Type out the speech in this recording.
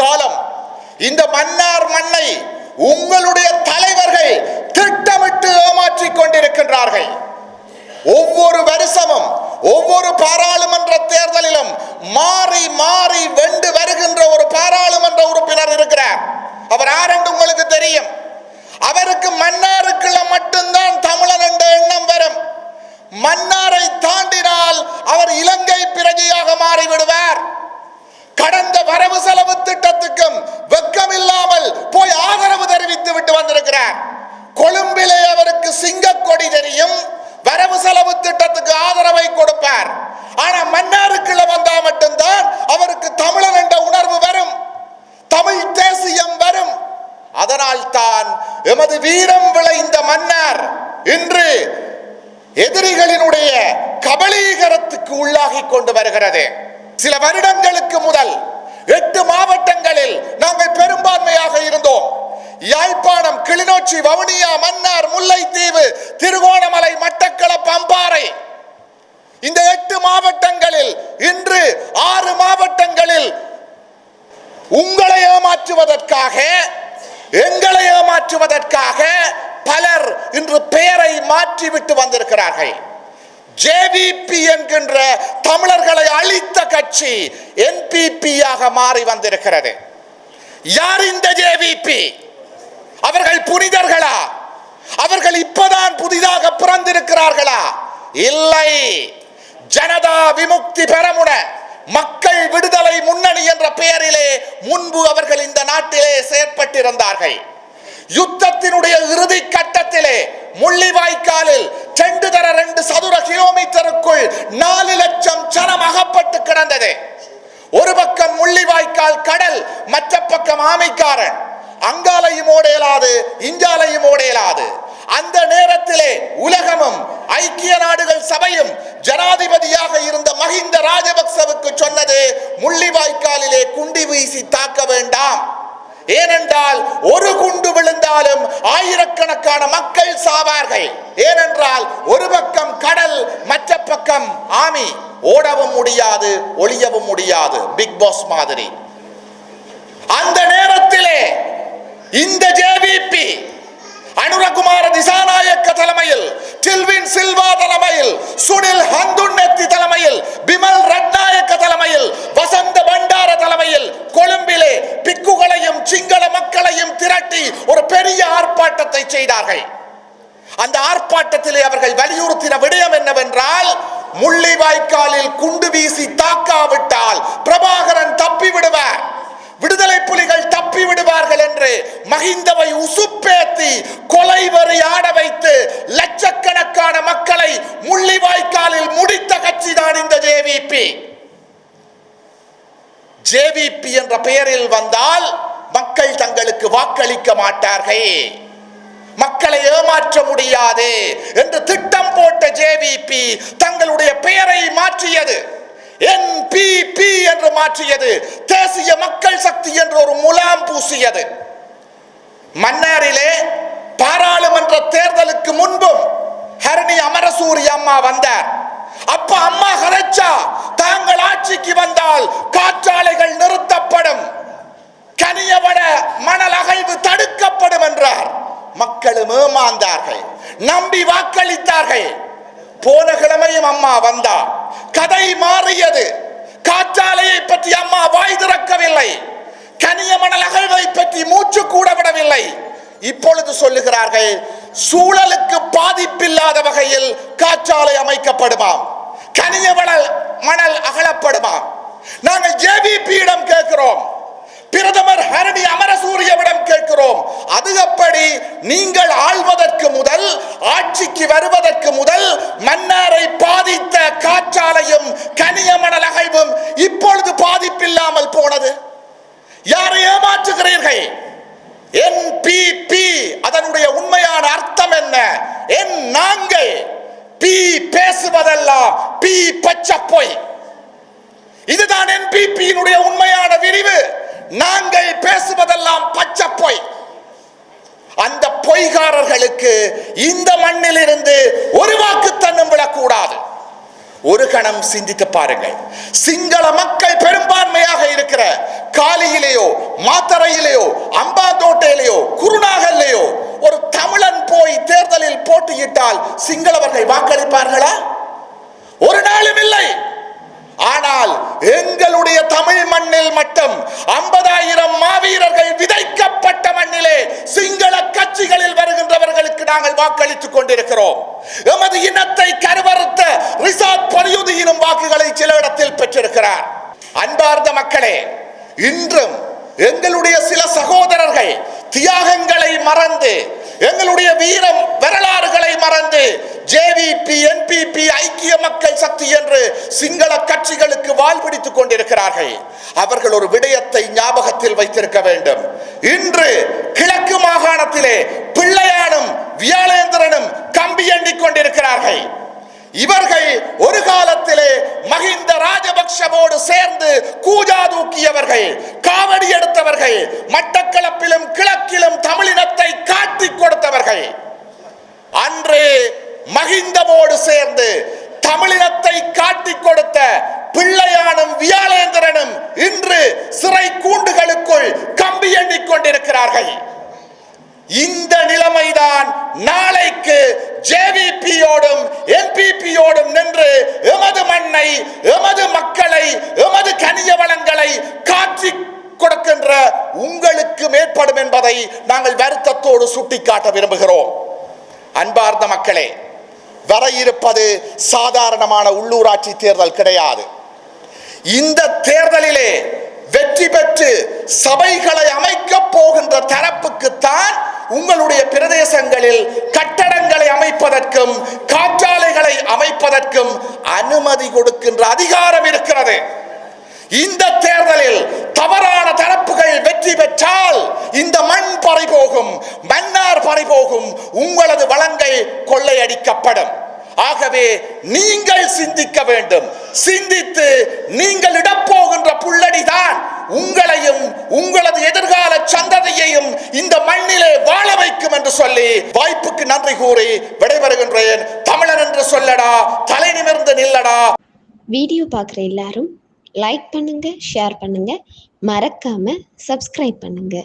காலம். இந்த மன்னார் மண்ணை உங்களுடைய தலைவர்கள் திட்டமிட்டு ஏமாற்றிக் கொண்டிருக்கின்றார்கள். ஒவ்வொரு வருஷமும் ஒவ்வொரு பாராளுமன்ற தேர்தலிலும் மாறி மாறி வெண்டு வருகின்ற ஒரு பாராளுமன்ற உறுப்பினர் இருக்கிறார். அவர் யாரென்று உங்களுக்கு தெரியும் அவருக்கு மன்னாருக்குள்ள மட்டும்தான் தமிழன் என்ற எண்ணம் வரும் மன்னாரை தாண்டினால் அவர் இலங்கை பிரஜையாக மாறிவிடுவார் கடந்த வரவு செலவு திட்டத்துக்கும் வெக்கம் இல்லாமல் போய் ஆதரவு தெரிவித்து விட்டு வந்திருக்கிறார் கொழும்பிலே அவருக்கு சிங்கக்கொடி தெரியும் வரவு செலவு திட்டத்துக்கு ஆதரவை கொடுப்பார் ஆனா மன்னாருக்குள்ள வந்தா மட்டும்தான் அவருக்கு தமிழன் என்ற உணர்வு வரும் தமிழ் தேசியம் வரும் அதனால் தான் எமது வீரம் விளைந்த மன்னர் இன்று எதிரிகளினுடைய கபலீகரத்துக்கு உள்ளாகி கொண்டு வருகிறது. சில வருடங்களுக்கு முதல் எட்டு மாவட்டங்களில் நாங்கள் பெரும்பான்மையாக இருந்தோம். யாழ்ப்பாணம் கிளிநொச்சி வவுனியா மன்னார் முல்லைத்தீவு திருகோணமலை மட்டக்களப்பு அம்பாறை. இந்த எட்டு மாவட்டங்களில் இன்று ஆறு மாவட்டங்களில் உங்களை ஏமாற்றுவதற்காக எங்களை ஏமாற்றுவதற்காக பலர் இன்று பெயரை மாற்றிவிட்டு வந்திருக்கிறார்கள். ஜேவிபி என்கின்ற தமிழர்களை அழித்த கட்சி என்பிபியாக மாறி வந்திருக்கிறது. யார் இந்த ஜேவிபி அவர்கள் புனிதர்களா? அவர்கள் இப்பதான் புதிதாக பிறந்திருக்கிறார்களா? இல்லை. ஜனதா விமுக்தி பெறமுட மக்கள் விடுதலை முன்னணி என்ற பெயரிலே முன்பு அவர்கள் இந்த நாட்டிலே செயற்பட்டிருந்தார்கள். யுத்தத்தினுடைய இறுதி கட்டத்திலே முள்ளிவாய்க்காலில் ரெண்டு தர ரெண்டு சதுர கிலோமீட்டருக்குள் நாலு லட்சம் ஜனம் அகப்பட்டு கிடந்தது. ஒரு பக்கம் முள்ளிவாய்க்கால் கடல் மற்ற பக்கம் ஆமைக்காரன். அங்காலையும் ஓடையலாது இஞ்சாலையும் ஓடையலாது அந்த நேரத்திலே உலக ஐக்கிய நாடுகள் சபையும் ஜனாதிபதியாக இருந்த மஹிந்த ராஜபக்சவுக்கு சொன்னது முள்ளிவாய்க்காலிலே குண்டி வீசி தாக்க வேண்டாம். ஏனென்றால் ஒரு குண்டு விழுந்தாலும் ஆயிரக்கணக்கான மக்கள் சாவார்கள். ஏனென்றால் ஒரு பக்கம் கடல் மற்ற பக்கம் ஆமி. ஓடவும் முடியாது ஒளியவும் முடியாது. பிக் பாஸ் மாதிரி. அந்த நேரத்திலே இந்த ஜேவிபி அனுரகுமார டில்வின் சில்வா தலைமையில் சுனில் ஹந்துன்னெத்தி தலைமையில் பிமல் ரட்நாயக்க தலைமையில் வசந்த பண்டார தலைமையில் கொழும்பிலே பிக்குகளையும் சிங்கள மக்களையும் திரட்டி ஒரு பெரிய ஆர்ப்பாட்டத்தை செய்தார்கள். அந்த ஆர்ப்பாட்டத்திலே அவர்கள் வலியுறுத்தின விடயம் என்னவென்றால் முள்ளிவாய்க்காலில் குண்டு வீசி தாக்காவிட்டால் பிரபாகரன் தப்பி விடுவார் விடுதலை புலிகள் தப்பி விடுவார்கள் என்று மகிந்தவை உசுப்பேத்தி கொலை வரி ஆட வைத்து லட்சக்கணக்கான மக்களை முள்ளிவாய்க்காலில் முடித்த கட்சி தான் இந்த ஜேவிபி ஜேவிபி என்ற பெயரில் வந்தால் மக்கள் தங்களுக்கு வாக்களிக்க மாட்டார்கள். மக்களை ஏமாற்ற முடியாது என்று திட்டம் போட்ட ஜேவிபி தங்களுடைய பெயரை மாற்றியது. என்பிபி என்று மாற்றியது. தேசிய மக்கள் சக்தி என்று ஒரு முலாம் பூசியது. மன்னாரிலே பாராளுமன்ற தேர்தலுக்கு முன்பும் ஹரணி அமரசூரி அம்மா வந்தார். அப்ப அம்மா கதைச்சா தாங்கள் ஆட்சிக்கு வந்தால் காற்றாலைகள் நிறுத்தப்படும். கனியவட மணல் அகழ்வு தடுக்கப்படும் என்றார். மக்களும் ஏமாந்தார்கள். நம்பி வாக்களித்தார்கள். போன கிழமையும் அம்மா வந்தா. கதை மாறியது. காற்றாலையை பற்றி அம்மா வாய் திறக்கவில்லை. கனியமணல் அகழ்வை பற்றி மூச்சு கூட விடவில்லை. இப்பொழுது சொல்லுகிறார்கள் சூழலுக்கு பாதிப்பில்லாத வகையில் காற்றாலை அமைக்கப்படுமாம். கனியமணல் மணல் அகலப்படுமாம். நாங்கள் ஜேபிபியிடம் கேட்கிறோம். பிரதமர் ஹரணி அமரசூரியவிடம் கேட்கிறோம். அது எப்படி? நீங்கள் ஆள்வதற்கு முதல் ஆட்சிக்கு வருவதற்கு முதல் மன்னாரை பாதித்த காற்றாலையும் கனியமணல் அகழ்வும் இப்பொழுது பாதிப்பில்லாமல் போனது. யாரை ஏமாற்றுகிறீர்கள்? பி அதனுடைய உண்மையான அர்த்தம் என்ன? என் நாங்கள் பி பேசுவதெல்லாம் பி பச்சை பொய் இதுதான் என்பிபியினுடைய உண்மையான விரிவு. நாங்கள் பேசுவதெல்லாம் பச்சை பொய் அந்த பொய்காரர்களுக்கு இந்த மண்ணில் இருந்து ஒரு வாக்கு தன்னும் விடக்கூடாது ஒரு கணம் சிந்தித்து பாருங்கள். சிங்கள மக்கள் பெரும்பான்மையாக இருக்கிற காலியிலேயோ மாத்தரையிலேயோ அம்பாந்தோட்டையிலேயோ குருநாகல்லையோ ஒரு தமிழன் போய் தேர்தலில் போட்டியிட்டால் சிங்களவர்கள் வாக்களிப்பார்களா? ஒரு நாளும் இல்லை. ஆனால் எங்களுடைய தமிழ் மண்ணில் மட்டும் ஐம்பதாயிரம் மாவீரர்கள் விதைக்கப்பட்ட மண்ணிலே சிங்கள கட்சிகளில் வருகின்றவர்களுக்கு நாங்கள் வாக்களித்துக் கொண்டிருக்கிறோம். எமது இனத்தை கருவறுத்த ரிசாத் பரியுதியினும் வாக்குகளை சில இடத்தில் பெற்றிருக்கிறார். அன்பார்ந்த மக்களே இன்றும் எங்களுடைய சில சகோதரர்கள் தியாகங்களை மறந்து எங்களுடைய வீரம் வரலாறுகளை மறந்து ஜேவிபி என்பிபி ஐக்கிய மக்கள் சக்தி என்று சிங்கள கட்சிகளுக்கு வாழ்பிடித்துக் கொண்டிருக்கிறார்கள். அவர்கள் ஒரு விடயத்தை ஞாபகத்தில் வைத்திருக்க வேண்டும். இன்று கிழக்கு மாகாணத்திலே பிள்ளையானும் வியாழேந்திரனும் கம்பி எண்ணிக் கொண்டிருக்கிறார்கள். இவர்கள் ராஜபக்ஷவோடு சேர்ந்து கூஜா தூக்கியவர்கள் காவடி எடுத்தவர்கள் மட்டக்களப்பிலும் கிழக்கிலும் தமிழினத்தை காட்டி கொடுத்தவர்கள். அன்று மகிந்தவோடு சேர்ந்து தமிழினத்தை காட்டி கொடுத்த பிள்ளையானும் வியாழேந்திரனும் இன்று சிறை கூண்டுகளுக்குள் கம்பி எண்ணிக் கொண்டிருக்கிறார்கள். இந்த நிலைமைதான் நாளைக்கு ஜேவி என்பிபியோடும் நின்று எமது எமது மக்களை எமது கனிய வளங்களை காட்சி கொடுக்கின்ற உங்களுக்கு மேற்படும் என்பதை நாங்கள் வருத்தத்தோடு சுட்டிக்காட்ட விரும்புகிறோம். அன்பார்ந்த மக்களே வர இருப்பது சாதாரணமான உள்ளூராட்சி தேர்தல் கிடையாது. இந்த தேர்தலிலே வெற்றி பெற்று சபைகளை அமைக்க போகின்ற தரப்புக்குத்தான் உங்களுடைய பிரதேசங்களில் கட்டடங்களை அமைப்பதற்கும் காற்றாலைகளை அமைப்பதற்கும் அனுமதி கொடுக்கின்ற அதிகாரம் இருக்கிறது. இந்த தேர்தலில் தவறான தரப்புகள் வெற்றி பெற்றால் இந்த மண் பறை போகும் மன்னார் பறை போகும் உங்களது வளங்கள் கொள்ளையடிக்கப்படும். ஆகவே நீங்கள் சிந்திக்க வேண்டும். சிந்தித்து நீங்கள் இடப்போகின்ற புள்ளடிதான். உங்களையும் உங்களது எதிர்கால சந்ததியையும் இந்த மண்ணிலே வாழ வைக்கும் என்று சொல்லி வாய்ப்புக்கு நன்றி கூறி விடைபெறுகின்றேன். தமிழ் சொல்லடா தலை நிமிர்ந்து நில்லடா. வீடியோ பார்க்குற எல்லாரும் லைக் பண்ணுங்க ஷேர் பண்ணுங்க. மறக்காம சப்ஸ்கிரைப் பண்ணுங்க.